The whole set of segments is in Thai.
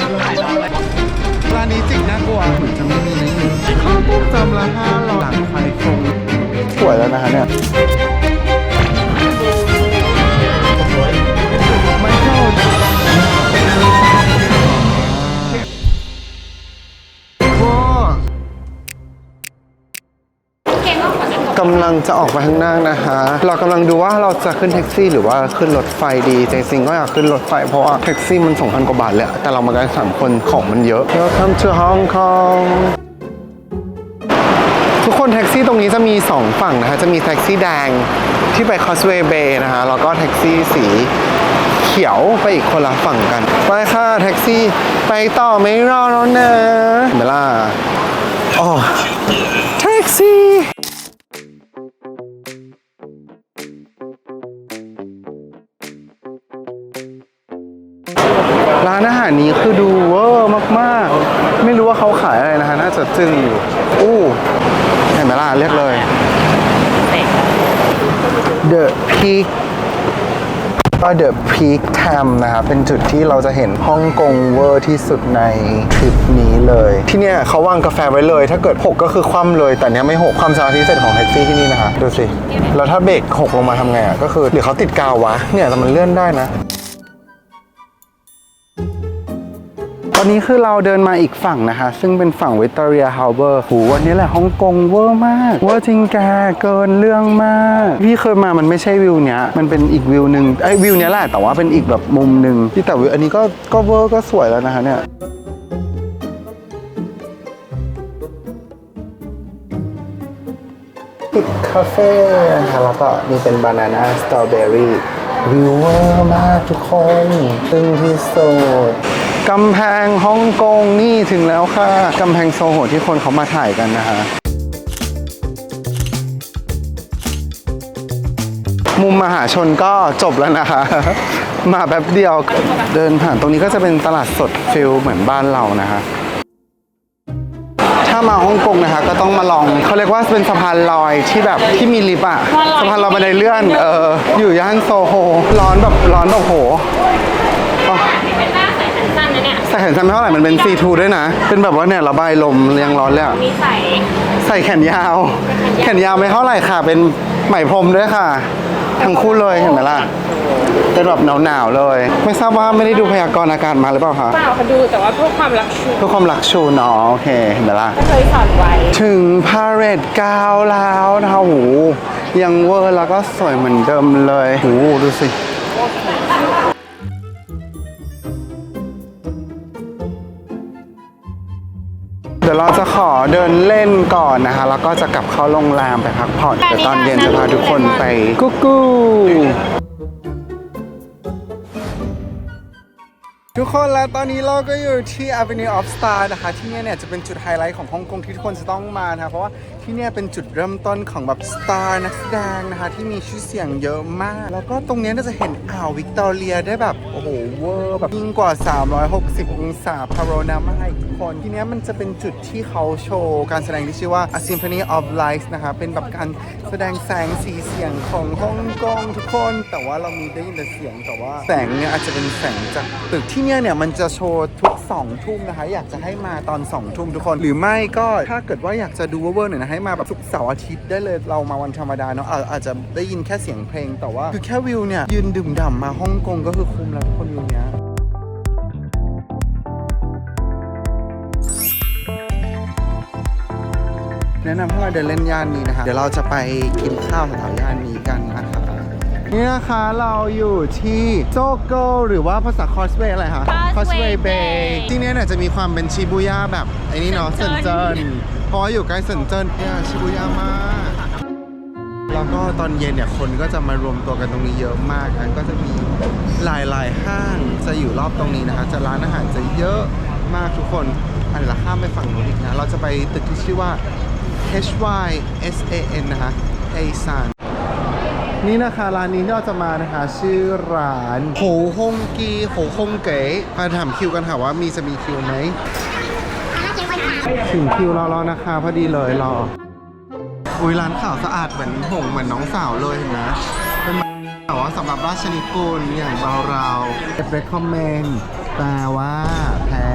นะเลยร้านนี้จริงน่ากลัวเหมือนจะไม่มีในนี้ข้าวต้มจำละห้าร้อยหลังไฟคงสวยแล้วนะคะเนี่ย งจะออกไปข้างหน้านะคะ เรากำลังดูว่าเราจะขึ้นแท็กซี่ หรือว่าขึ้นรถไฟดีจริงๆก็อยากขึ้นรถไฟเพราะว่าแท็กซี่มันสองพันกว่าบาทเลยอะแต่เรามากันสามคนของมันเยอะ Welcome to Hong Kong ทุกคนแท็กซี่ตรงนี้จะมี 2 ฝั่งนะคะ จะมีแท็กซี่แดงที่ไป Causeway Bay นะคะ แล้วก็แท็กซี่สีเขียวไปอีกคนละฝั่งกัน ไปค่ะแท็กซี่ไปต่อไม่รอแล้วนะเมล่าอ๋อแท็กซี่ อะไรนะคะน่าจะจึ้งอยู่ อู้เห็นไหมล่ะเรียกเลย The Peak ก็ The Peak Tam นะครับเป็นจุดที่เราจะเห็นฮ่องกงเวอร์ที่สุดในทริปนี้เลย ที่เนี่ยเขาวางกาแฟไว้เลย ถ้าเกิดหกก็คือคว่ำเลย แต่เนี้ยไม่หกความสามารถพิเศษของแท็กซี่ที่นี่นะคะ ดูสิ แล้วถ้าเบรกหกลงมาทำไงอะก็คือหรือเขาติดกาววะ เนี่ยแต่มันเลื่อนได้นะ อนนี้คือเราเดินมาอีกฝั่งนะคะ ซึ่งเป็นฝั่งวิต t เรียฮา b เบอร์หูวันนี้แหละฮ่องกงเวอร์มากเวอร์จริงแกเกินเรื่องมาก พี่เคยมามันไม่ใช่วิวเนี้ย มันเป็นอีกวิวหนึ่งไอ้ยวิวเนี้ยแหละแต่ว่าเป็นอีกแบบมุมหนึ่งที่แต่วิวอันนี้ก็ก็เวอร์ก็สวยแล้วนะคะเนี่ยปิดคาเฟ่นะคะแล้วก็นี่เป็นบานาน่าสตรอเบอรี่วิวเวอร์มากทุกคนตึงที่สุด กำแพงฮ่องกงนี่ถึงแล้วค่ะ กำแพงโซโหที่คนเขามาถ่ายกันนะคะมุมมหาชนก็จบแล้วนะคะ มาแป๊บเดียวเดินผ่านตรงนี้ก็จะเป็นตลาดสดฟิลเหมือนบ้านเรานะคะ ถ้ามาฮ่องกงนะคะ ก็ต้องมาลองเขาเรียกว่าเป็นสะพานลอยที่แบบที่มีลิฟต์อะสะพานลอยบันไดเลื่อนเอออยู่ย่านโซโฮร้อนแบบร้อนแบบโหอ๋อ เป็นหน้าใส่แขนสั้นนะเนี่ยใส่แขนสั้นไม่เท่าไหร่มันเป็นซีทูด้วยนะ เป็นแบบว่าเนี่ยระบายลมยังร้อนเลยอะมีใส่ใส่แขนยาว แขนยาวไม่เท่าไหร่ค่ะ เป็นไหมพรมด้วยค่ะ ทั้งคู่เลยเห็นไหมล่ะเป็นแบบหนาวๆเลย ไม่ทราบว่าไม่ได้ดูพยากรณ์อากาศมาหรือเปล่าคะเปล่าเขาดูแต่ว่าเพื่อความรักชูเพื่อความรักชูเนาะโอเคเห็นไหมล่ะเคยสอนไว้ ถึงพาเรดกาวแล้วนะคะโหยังเวอร์แล้วก็สวยเหมือนเดิมเลยโหดูสิ ดี๋ยวเราจะขอเดินเล่นก่อนนะคะ แล้วก็จะกลับเข้าโรงแรมไปพักผ่อนเดี๋ยวตอนเย็นจะพาทุกคนไปกุ๊กกู ทุกคนแล้วตอนนี้เราก็อยู่ที่ Avenue of Star นะคะ ที่นี่เนี่ยจะเป็นจุดไฮไลท์ของฮ่องกงที่ทุกคนจะต้องมานะคะเพราะว่าที่เนี่ยเป็นจุดเริ่มต้นของแบบสตาร์นักแสดงนะคะ ที่มีชื่อเสียงเยอะมาก แล้วก็ตรงนี้ยเราจะเห็นอ่าววิกตอเรียได้แบบ โอ้โหเวอร์แบบยิ่งกว่า 360 องศาพาโรนามาอีกทุกคน ที่เนี้ยมันจะเป็นจุดที่เขาโชว์การแสดงที่ชื่อว่า A Symphony of Lights นะคะ เป็นแบบการแสดงแสงสีเสียงของฮ่องกงทุกคน แต่ว่าเรามีได้ยินแต่เสียงแต่ว่าแสงเนี่ยอาจจะเป็นแสงจากตึกที่เนี่ยเนี่ยมันจะโชว์ทุก2ทุ่มนะคะ อยากจะให้มาตอน2ทุ่มทุกคน หรือไม่ก็ถ้าเกิดว่าอยากจะดูเวอร์ๆหน่อยนะให้มาแบบศุกร์เสาร์อาทิตย์ได้เลยเรามาวันธรรมดาเนาะอาจจะได้ยินแค่เสียงเพลงแต่ว่าคือแค่วิวเนี่ยยืนดื่มด่ำมาฮ่องกงก็คือคุ้มแล้วทุกคนวิวเนี้ยแนะนำให้มาเดินเล่นย่านนี้นะคะ เดี๋ยวเราจะไปกินข้าวแถวย่านนี้กันนะคะ นี่นะคะเราอยู่ที่โซโกหรือว่าภาษาคอสเวย์อะไรคะ Causeway Bay Bay ที่เนี้ยเนี่ยจะมีความเป็นชิบูย่าแบบไอ้นี่เนาะเซินเจิ้นเพราะว่าอยู่ใกล้เซินเจิ้นเนี่ยชิบูย่ามาก แล้วก็ตอนเย็นเนี่ยคนก็จะมารวมตัวกันตรงนี้เยอะมากนะก็จะมีหลายๆห้างจะอยู่รอบตรงนี้นะคะ จะร้านอาหารจะเยอะมากทุกคนอันละห้ามไปฝั่งนู้นอีกนะ เราจะไปตึกที่ชื่อว่า H Y S A N นะคะ a s a n นี่นะคะร้านนี้ที่เราจะมานะคะ ชื่อร้านโหฮงกีโหฮงเก๋มาถามคิวกันค่ะว่ามีจะมีคิวไหมถึงคิวเราแล้วนะคะพอดีเลยรออุ้ยร้านข่าวสะอาดเหมือนหงเหมือนน้องสาวเลยเห็นไหมเป็นแต่ว่าสำหรับราชนิกูลอย่างเราเราเก็บ recommend แปลว่าแพ้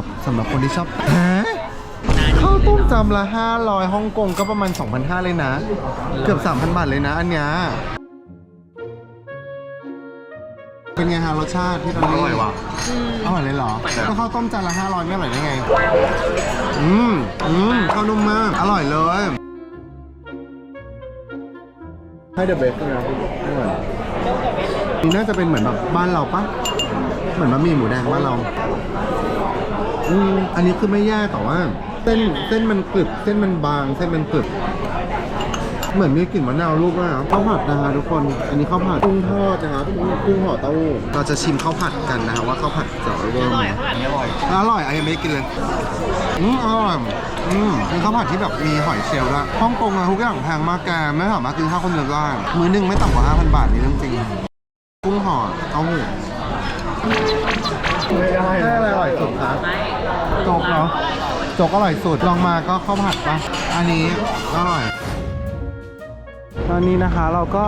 บสำหรับคนที่ชอบฮะข้าว ต้มจำละ500ฮ่องกงก็ประมาณ 2,500 เลยนะ เกือบ 3,000 บาทเลยนะ อันเนี้ยเป็นไงฮะรสชาติที่ตอนนี้อร่อยว่ะ อร่อยเลยเหรอก็ข้าวต้มจานละ500ไม่อร่อยได้ไง อืมอืมข้าวนุ่มมาก อร่อยเลยให้เดอะเบสเลยนะพี่อร่อยนี่น่าจะเป็นเหมือนแบบบ้านเราปะเหมือนบะหมี่หมูแดงบ้านเรา อืมอันนี้คือไม่แย่แต่ว่า เส้นเส้นมันกรึบเส้นมันบางเส้นมันกรึบเหมือนมีกลิ่นมะนาวลูกด้วยนะข้าวผัดนะฮะทุกคน อันนี้ข้าวผัดกุ้งทอดนะครับกุ้งห่อเต้าหู้เราจะชิมข้าวผัดกันนะฮะว่าข้าวผัดจะอร่อยอไหมร่อยเขาแบบนี้อร่อยอร่อยอันยังไม่ได้กินเลยอืมอร่อยอืมเป็นข้าวผัดที่แบบมีหอยเชลล์ด้วยฮ่องกงอะทุกอย่างแพงมากแกไม่สามารถกินข้าวคนเดียวได้มื้อหนึงไม่ต่ำกว่า 5,000 บาทนี่เรื่องจริงกุ้งห่อเต้าหู้ได้อะไรอร่อยสุดครับโจ๊กเนาะโจ๊กอร่อยสุดลองมาก็ข้าวผัดปะอันนี้อร่อย ตอนนี้นะคะเราก็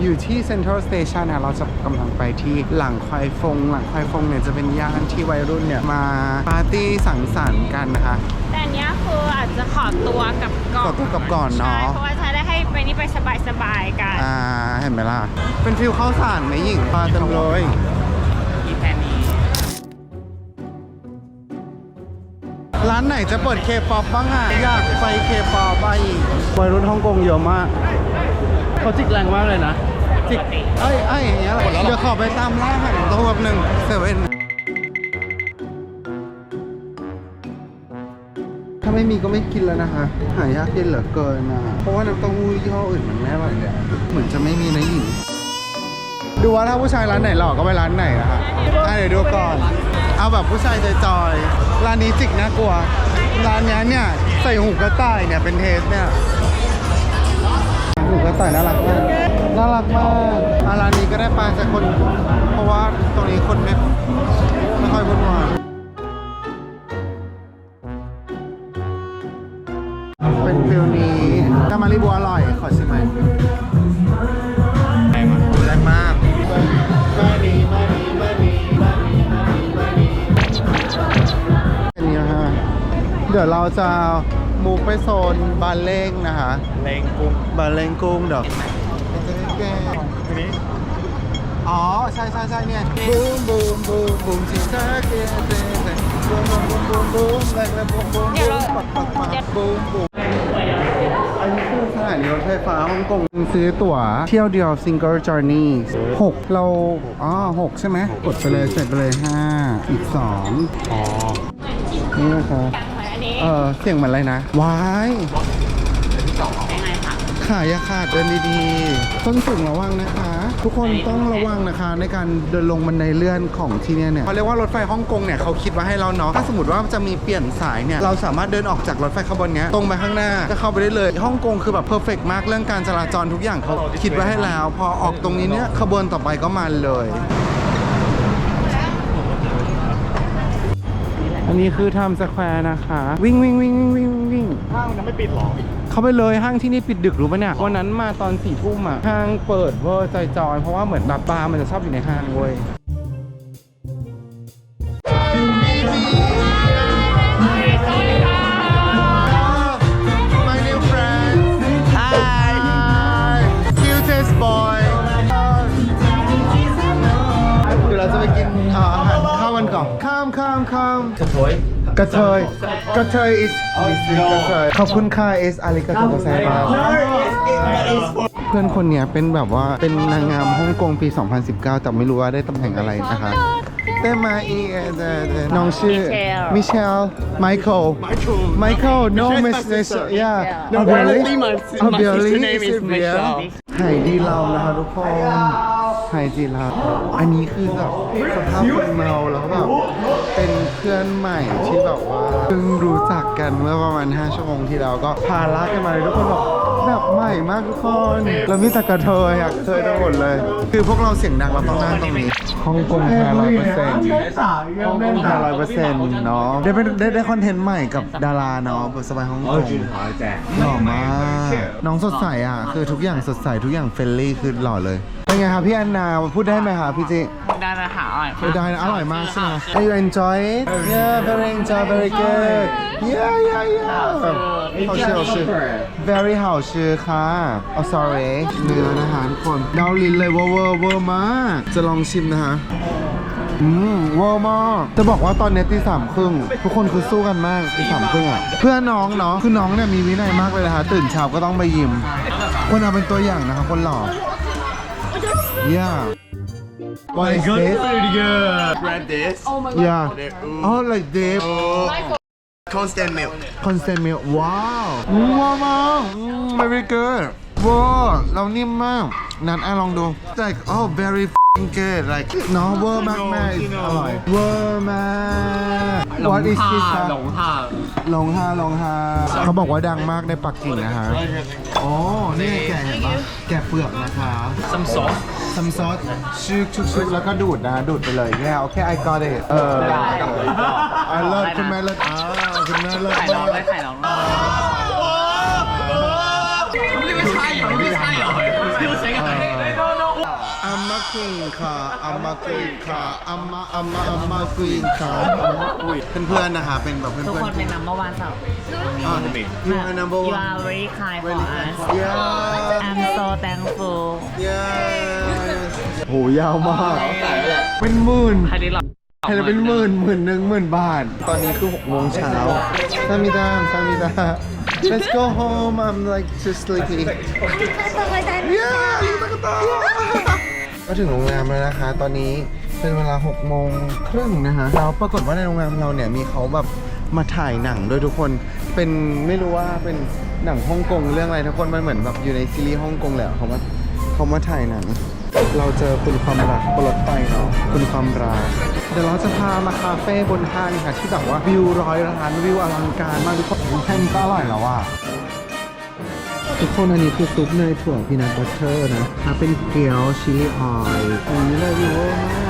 อยู่ที่ Central Station นะเราจะกำลังไปที่หลังควายฟง หลังควายฟงเนี่ยจะเป็นย่านที่วัยรุ่นเนี่ยมาปาร์ตี้สังสรรค์กันนะคะ แต่อันเนี้ยคืออาจจะขอตัวกลับก่อนขอตัวกลับก่อนเนอะ ใช่เพราะว่าจะได้ให้ไปนี่ไปสบายๆกัน อ่า เห็นไหมล่ะ เป็นฟิลข้าวสารไหมหญิงมาเต็มเลย ร้านไหนจะเปิดเคป๊อปบ้างอะ อยากไปเคป๊อปไปอีกวัยรุ่นฮ่องกงเยอะมาก เขาจิกแรงมากเลยนะ จิกเอ้ยเอ้ยอย่างเงี้ยเหรอเดี๋ยวขอไปตามล่าหาตัวแบบหนึ่งเซเว่นถ้าไม่มีก็ไม่กินแล้วนะคะ หายากเย็นเหลือเกินนะเพราะว่าน้ำเต้าหู้ยี่ห้ออื่นมันไม่อร่อยเลยอะเหมือนจะไม่มีนะหญิงดูว่าถ้าผู้ชายร้านไหนหล่อก็ไปร้านไหนนะคะอะเดี๋ยวดูก่อน เอาแบบผู้ชายจอยๆ ร้านนี้จิกน่ากลัว ร้านนี้เนี่ยใส่หูกระต่ายเนี่ยเป็นเทสเนี่ย หูกระต่ายน่ารักมาก น่ารักมากอาร้านนี้ก็ได้ไปจากคน เพราะว่าตรงนี้คนไม่ไม่ค่อยวุ่นวายเป็นฟิลนี้ถ้ามารีบัวอร่อย ขอชิมไหม ดี๋ยวเราจะมูฟไปโซนบานเล้งนะคะแรงกุ้งบาเลงกุ้งเดี๋ยวอ๋อ ใช่ใช่ใช่เนี่ยบูมบูมบูมบูมชิงช้าเกเตเตบูมบูมบูมบูมบูมแรงแรงบูมบูมบูมปักปักปักบูมบูมอันนี้คือสถานีรถไฟฟ้าฮ่องกงซื้อตั๋วเที่ยวเดียว single journey หกเราอ๋อหกใช่ไหมกดไปเลยเสร็จไปเลยห้าอีกสองอ๋อ นี่นะครับ เออเสียงเหมือนอะไรนะวายยังไงคะขาอย่าขาดเดินดีๆส้นสูงระวังนะคะ ทุกคนต้องระวังนะคะ ในการเดินลงบันไดเลื่อนของที่เนี่ยเนี่ยเขาเรียกว่ารถไฟฮ่องกงเนี่ยเขาคิดไว้ให้เราเนาะถ้าสมมติว่าจะมีเปลี่ยนสายเนี่ยเราสามารถเดินออกจากรถไฟขบวนเนี้ยตรงไปข้างหน้าก็เข้าไปได้เลยฮ่องกงคือแบบเพอร์เฟกมากเรื่องการจราจรทุกอย่างเขาคิดไว้ให้แล้ว พอออกตรงนี้เนี่ยขบวนต่อไปก็มาเลย อันนี้คือไทม์สแควร์นะคะ วิ่งวิ่งวิ่งวิ่งวิ่งวิ่งห้างยังไม่ปิดหรอเข้าไปเลยห้างที่นี่ปิดดึกรู้ปะเนี่ยวันนั้นมาตอนสี่ทุ่มอะห้างเปิดเวอร์จอยๆเพราะว่าเหมือนแบบบาร์มันจะชอบอยู่ในห้างเว้ยามข้ามข้ามกระโถยกระเทยกระเทย is is กระเทยขอบคุณค่ะ is อาริกาโตไซมาเพื่อนคนเนี้ยเป็นแบบว่าเป็นนางงามฮ่องกงปี 2019 แต่ไม่รู้ว่าได้ตำแหน่งอะไรนะคะเต้มาอีเอ่อเอ่อเอ่อน้องชื่อมิเชลไมเคิลไมเคิล no miss miss yeah No, Oh, really? apparently my- Oh, my really? sister name is it real? Michelle. ไหดีเรานะคะทุกคน ไหดีเราอันนี้คือแบบสภาพคนเมาแล้วแบบเป็นเพื่อนใหม่ที่แบบว่าเพิ่งรู้จักกันเมื่อประมาณ 5 ชั่วโมงที่แล้วก็พาลักกันมาเลยทุกคนบอกแบบใหม่มากทุกคนแล้วมีต่กระเทยอะเคยทั้งหมดเลย คือพวกเราเสียงดังเราต้องนั่งตรงนี้ฮ่องกงแท้ร้อยเปอร์เซ็นต์ฮ่องกงแท้ร้อยเปอร์เซ็นต์เนาะได้เป็นได้ได้คอนเทนต์ใหม่กับดาราเนาะสบายฮ่องกงหล่อมากน้องสดใสอะ คือทุกอย่างสดใสทุกอย่างเฟรนลี่คือหล่อเลยเป็นไงครับพี่แอนนพูดได้ไหมคะพี่จิ ได้อาหารอร่อย ไม่ได้นะอร่อยมากใช่ไหม You enjoy it? Yeah, very enjoy, very good. Yeah, yeah, yeah. 好吃好吃 Very 好吃ค่ะ Oh sorry เนื้อนะคะทุกคนเดาลิ้นเลยเวอร์เวอร์เวอร์มาก จะลองชิมนะคะ อืมเวอร์มากจะบอกว่าตอนนี้ตีสามครึ่งทุกคนคือสู้กันมากตีสามครึ่งอ่ะ เพื่อนน้องเนาะคือน้องเนี่ยมีวินัยมากเลยนะคะ ตื่นเช้าก็ต้องไปยิมควรเอาเป็นตัวอย่างนะคะคนหล่อ yeah What is this? pretty good. Grab this. Yeah. Oh, like this. Constant milk. Constant milk. Wow. อืมว้าวมากอืม very good. ว้าวเรานิ่มมาก นัดอะลองดู like oh very f***ing good like เนาะเวอร์มากแม่อร่อยเวอร์มาก What is this คะหลงทางลงฮาลงฮาเขาบอกว่าดังมากในปักกิ่งนะฮะ อ๋อนี่แกะเห็นปะแกะเปลือกนะคะซัมซอสซัมซอสชุกชุกชุกแล้วก็ดูดนะดูดไปเลยเนี่ยโอเค I got it เออ I love คุณแม่เลิศอ่าคุณแม่เลิศไข่มาร้องกได้ไข่ร้องได้อัมมาค วีนค่ะอัมมาควีนค่ะอัมมาอัมมาอัมมาควีนค่ะเพื่อนๆนะคะเป็นแบบเพื่อนๆทุกคนเป็น number one สาว อ่า You are number You one are very kind for us Yeah I'm so thankful Yes โหยาวมาก เป็นหมื่นใครได้หรอให้เราเป็นหมื่นหมื่นหนึ่งหมื่นบาท ตอนนี้คือ6โมงเช้าซามิดาซามิดา Let's go home I'm like just sleepy Yeah ลิงตะกตา ก็ถึงโรงแรมแล้วนะคะ ตอนนี้เป็นเวลา6โมงครึ่งนะคะแล้วปรากฏว่าในโรงแรมเราเนี่ยมีเขาแบบมาถ่ายหนังด้วยทุกคนเป็นไม่รู้ว่าเป็นหนังฮ่องกงเรื่องอะไรทุกคนมันเหมือนแบบอยู่ในซีรีส์ฮ่องกงแหละเขามาเขามาถ่ายหนัง เราเจอคุณความรักบนรถไฟเนาะคุณความรักเดี๋ยวเราจะพามาคาเฟ่บนห้างค่ะที่แบบว่าวิวร้อยล้านวิวอลังการมากทุกคนแค่นี้ก็อร่อยแล้วอะ ทุกคนอันนี้คือซุปเนยถั่วพีนัทบัตเตอร์นะถ้าเป็นเกี๊ยวชิลลี่ออยล์อันนี้เลยวิวมาก